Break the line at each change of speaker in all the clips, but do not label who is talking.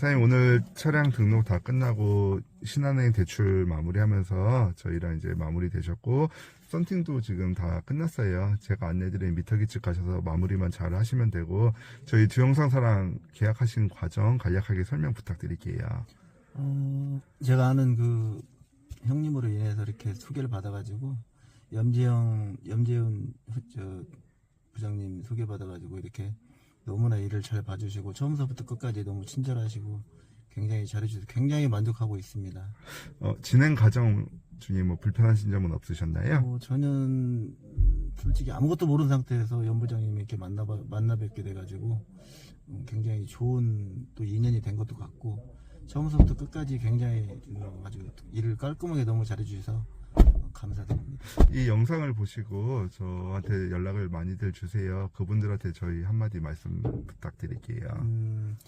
사장님 오늘 차량 등록 다 끝나고 신한은행 대출 마무리하면서 저희랑 이제 마무리 되셨고 썬팅도 지금 다 끝났어요. 제가 안내드린 미터기 측 가셔서 마무리만 잘 하시면 되고 저희 두영상사랑 계약하신 과정 간략하게 설명 부탁드릴게요.
어, 제가 아는 그 형님으로 인해서 이렇게 소개를 받아가지고 염재영, 염재훈 부장님 소개받아가지고 이렇게 너무나 일을 잘 봐주시고 처음서부터 끝까지 너무 친절하시고 굉장히 잘해주셔서 굉장히 만족하고 있습니다.
어, 진행 과정 중에 뭐 불편하신 점은 없으셨나요?
뭐 저는 솔직히 아무것도 모르는 상태에서 연 부장님 이렇게 만나 만나 뵙게 돼가지고 음, 굉장히 좋은 또 인연이 된 것도 같고 처음서부터 끝까지 굉장히 음, 아주 일을 깔끔하게 너무 잘해주셔서 어, 감사드립니다.
이 영상을 보시고 저한테 연락을 많이들 주세요. 그분들한테 저희 한마디 말씀 부탁드릴게요.
음,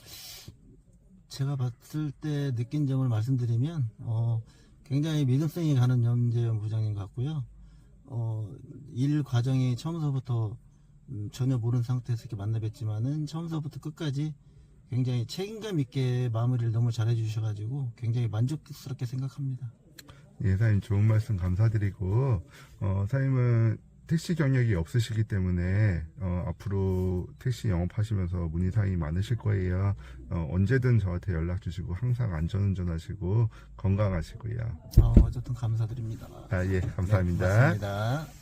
제가 봤을 때 느낀 점을 말씀드리면 어, 굉장히 믿음성이 가는 염재현 부장님 같고요. 어, 일 과정이 처음서부터 음, 전혀 모르는 상태에서 이렇게 만나 뵀지만은 처음서부터 끝까지 굉장히 책임감 있게 마무리를 너무 잘해 주셔가지고 굉장히 만족스럽게 생각합니다.
예, 사장님 좋은 말씀 감사드리고, 어, 사장님은 택시 경력이 없으시기 때문에, 어, 앞으로 택시 영업하시면서 문의사항이 많으실 거예요. 어, 언제든 저한테 연락 주시고, 항상 안전운전 하시고, 건강하시고요.
어, 어쨌든 감사드립니다.
아, 예, 감사합니다.
네, 고맙습니다.